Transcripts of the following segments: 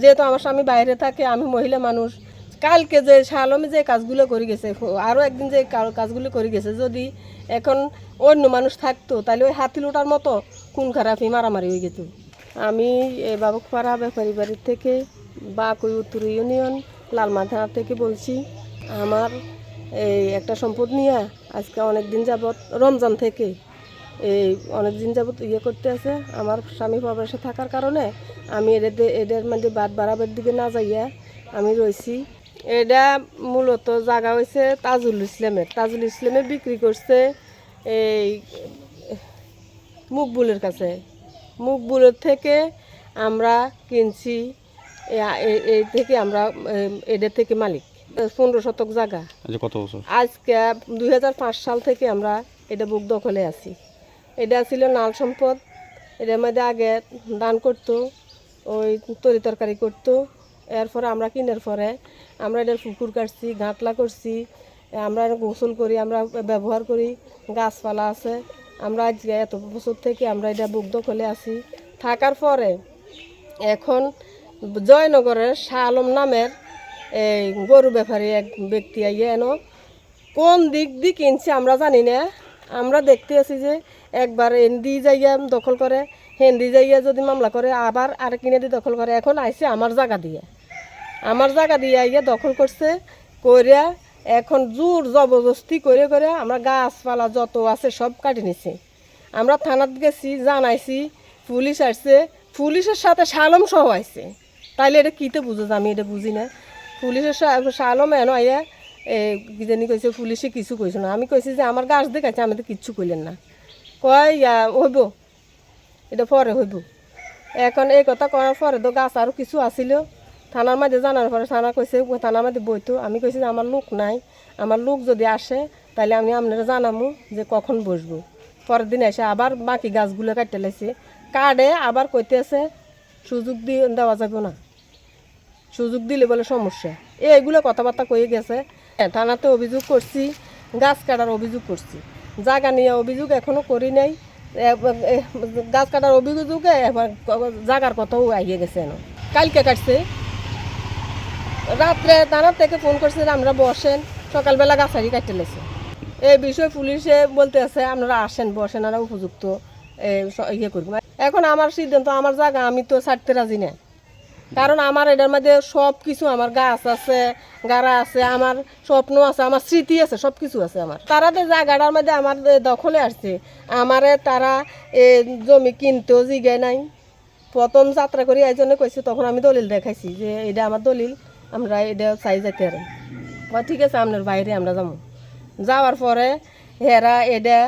যেহেতু আমার স্বামী বাইরে থাকে, আমি মহিলা মানুষ, কালকে যে শালমে যে কাজগুলো করে গেছে আরও একদিন যে কাজগুলো করে গেছে, যদি এখন অন্য মানুষ থাকতো, তাহলে ওই হাতি লোটার মতো খুন খারাপি মারামারি হয়ে যেত। আমি এ বাবুপাড়া ব্যাপারী বাড়ির থেকে বাকুই উত্তর ইউনিয়ন লালমা থানা থেকে বলছি, আমার এই একটা সম্পদ নিয়ে আজকে অনেক দিন যাবৎ রমজান থেকে এই অনেক দিন যাবত ইয়ে করতে আছে। আমার স্বামী প্রবাসে থাকার কারণে আমি এদের এদের মধ্যে বাদ বাড়াবার দিকে না যাইয়া আমি রয়েছি এটা মূলত জায়গা হয়েছে তাজুল ইসলামের। তাজুল ইসলামে বিক্রি করছে এই মুকবুলের কাছে। মুকবুলের থেকে আমরা কিনছি এই থেকে আমরা এদের থেকে মালিক। পনেরো শতক জায়গা। আচ্ছা কত বছর? আজকে দু হাজার পাঁচ সাল থেকে আমরা এটা বুক দখলে আছি। এটা ছিল নাল সম্পদ। এটার মধ্যে আগে দান করতো, ওই তরি তরকারি করতো। এরপরে আমরা কিনার পরে আমরা এটার পুকুর কাটছি, ঘাটলা করছি, আমরা গোসল করি, আমরা ব্যবহার করি, গাছপালা আছে। আমরা আজকে এত বছর থেকে আমরা এটা বুক দখলে আছি। থাকার পরে এখন জয়নগরের শাহ আলম নামের এই গরু ব্যাপারী এক ব্যক্তি আইয়ে এনো, কোন দিক দিয়ে কিনছে আমরা জানি না। আমরা দেখতে আছি যে একবার এন্দি যাইয়া দখল করে হেন্দি যাইয়া যদি মামলা করে, আবার আর কিনে দিয়ে দখল করে। এখন আইসে আমার জায়গা দিয়ে। আমার জায়গা দিয়ে আইয়া দখল করছে, কইরা এখন জোর জবরদস্তি করে করে আমরা গাছপালা যত আছে সব কাটি নিছি। আমরা থানাত গেছি, জানাইছি, পুলিশ আসছে। পুলিশের সাথে শালম সহ আইছে। তাইলে এটা কিতে বুঝো আমি এটা বুঝি না? পুলিশের সালম এনো আইয়া কি জানি কইছে, পুলিশে কিছু কইছে না। আমি কইছি যে, আমার গাছ দেখাচ্ছে আমি তো কিচ্ছু কইলেন না। কয় হইব। এটা পরে হইব। এখন এই কথা করার পরে তো গাছ আরও কিছু আসিল থানার মধ্যে জানার পরে থানা কইছে থানার মধ্যে বইতো। আমি কইছি যে আমার লোক নাই। আমার লোক যদি আসে তাহলে আমি আপনারা জানামু যে কখন বসবো। পরের দিন এসে আবার বাকি গাছগুলো কাটতে লাইছে কার্ডে আবার কইতেছে সুযোগ দিয়ে দেওয়া যাবে না। সুযোগ দিলে বলে সমস্যা। এইগুলো কথাবার্তা কয়ে গেছে। হ্যাঁ, থানাতে অভিযোগ করছি গাছ কাটার অভিযোগ করছি। জায়গা নিয়ে অভিযোগ এখনও করি নাই। গাছ কাটার অভিযোগে জাগার কথাও আইয়ে গেছে এনো। কালকে কাটছে। রাত্রে থানার থেকে ফোন করছে আমরা বসেন, সকালবেলা গাছ গাছারি কাটতে লেছে। এই বিষয়ে পুলিশে বলতে আছে, আপনারা আসেন, বসেন, আর উপযুক্ত ইয়ে করব এখন আমার সিদ্ধান্ত, আমার জায়গা, আমি তো ছাড়তে রাজি না। কারণ আমার এটার মধ্যে সব কিছু আমার গাছ আছে, গাড়া আছে, আমার স্বপ্ন আছে, আমার স্মৃতি আছে সব কিছু আছে আমার। তারা তো জায়গাটার মধ্যে আমার দখলে আসছে, আমারে তারা এ জমি কিনতেও জিগায় নাই। প্রথম যাত্রা করি এই জন্য কইছি, তখন আমি দলিল দেখাইছি যে এটা আমার দলিল, আমরা এটা চাই যাইতে আর। ঠিক আছে আপনার বাইরে আমরা যাব যাওয়ার পরে হেরা এটা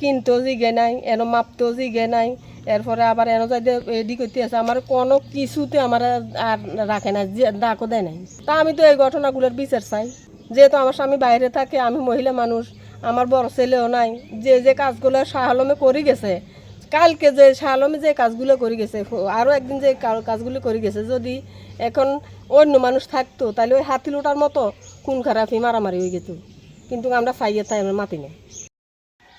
কিনতেও জিগে নাই, এন মাপতেও জিগে নাই এরপরে আবার এন যাই এডি করতে আছে। আমার কোনো কিছুতে আমার আর রাখে না, যে ডাকও দেয় নাই। তা আমি তো এই ঘটনাগুলোর বিচার চাই। যেহেতু আমার স্বামী বাইরে থাকে, আমি মহিলা মানুষ, আমার বড় ছেলেও নাই, যে যে কাজগুলো শাহলমে করে গেছে, কালকে যে শালমে যে কাজগুলো করে গেছে আরও একদিন যে কাজগুলো করে গেছে, যদি এখন অন্য মানুষ থাকতো, তাহলে ওই হাতি লোটার মতো খুন খারাপি, মারামারি হয়ে যেত। কিন্তু আমরা ফাইয়ে তাই আমরা মাতি না।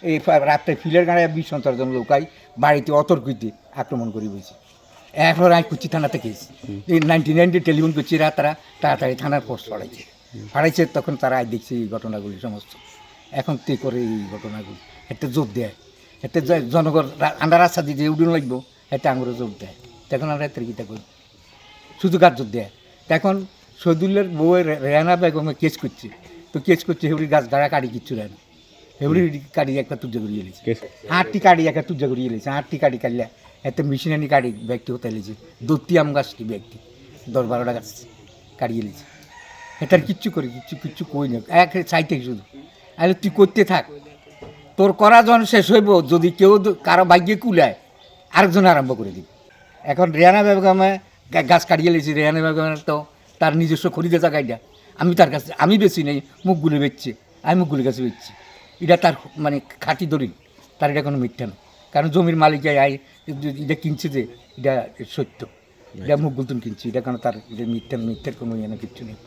এই রাত্রে ফিলের গাড়ি বিশ সন্তান জন লোকাই বাড়িতে অতর্কিতে আক্রমণ করে বলছে এখন আমি কুচি থানা থেকে এসেছি এই নাইনটি নাইনটি টেলিফোন করছি রাত তারা তাড়াতাড়ি থানার পোস্ট ছড়াইছে ছড়াইছে তখন তারা দেখছে এই ঘটনাগুলি সমস্ত। এখন তে করে এই ঘটনাগুলি। একটা জোর দেয়। একটা জনগণ আন্ডার রাস্তা দিয়ে যে উডুন লাগবো একটা আঙুরে জোর দেয়। তখন আমরা এত কিতা করি শুধু গাছ জোর দেয়। এখন শহীদুল্লার বউয়ের রে- রেহানা বেগমে কেস করছে। তো কেস করছে হেউড়ি গাছ গাড়া কাটি কিচ্ছু দেয় না। কাটি একটা তুজা করিয়ে কাটি একটা তুজা করিয়ে এলেছে আটটি কাটি কাটলে এত কাটি ব্যক্তি হতে দত্তি আম গাছটি ব্যক্তি দশ বারোটা গাছ কাটিয়ে এটার কিচ্ছু করি কিচ্ছু কিচ্ছু কই না। এক চাইতে শুধু। আরে তুই করতে থাক। তোর করা যখন শেষ হইব যদি কেউ কারও ভাগ্যে কুলায় আরেকজন আরম্ভ করে দিবে। এখন রেহানা বেগমে গাছ কাটিয়ে লেছি রেহানা বেগমের তো তার নিজস্ব খরিদে জায়গাটা আমি তার কাছে আমি বেশি নেই মুখগুলো বেচছি। আমি মুখগুলো কাছে বেচছি। এটা তার মানে খাঁটি দড়ি তার এটা কোনো মিথ্যা না। কারণ জমির মালিক আই এটা কিনছে যে, এটা সত্য। এটা মুখ গুলতুন কিনছে। এটা কারণ তার মিথ্যা মিথ্যার কোনো ইয়ে না, কিচ্ছু নেই।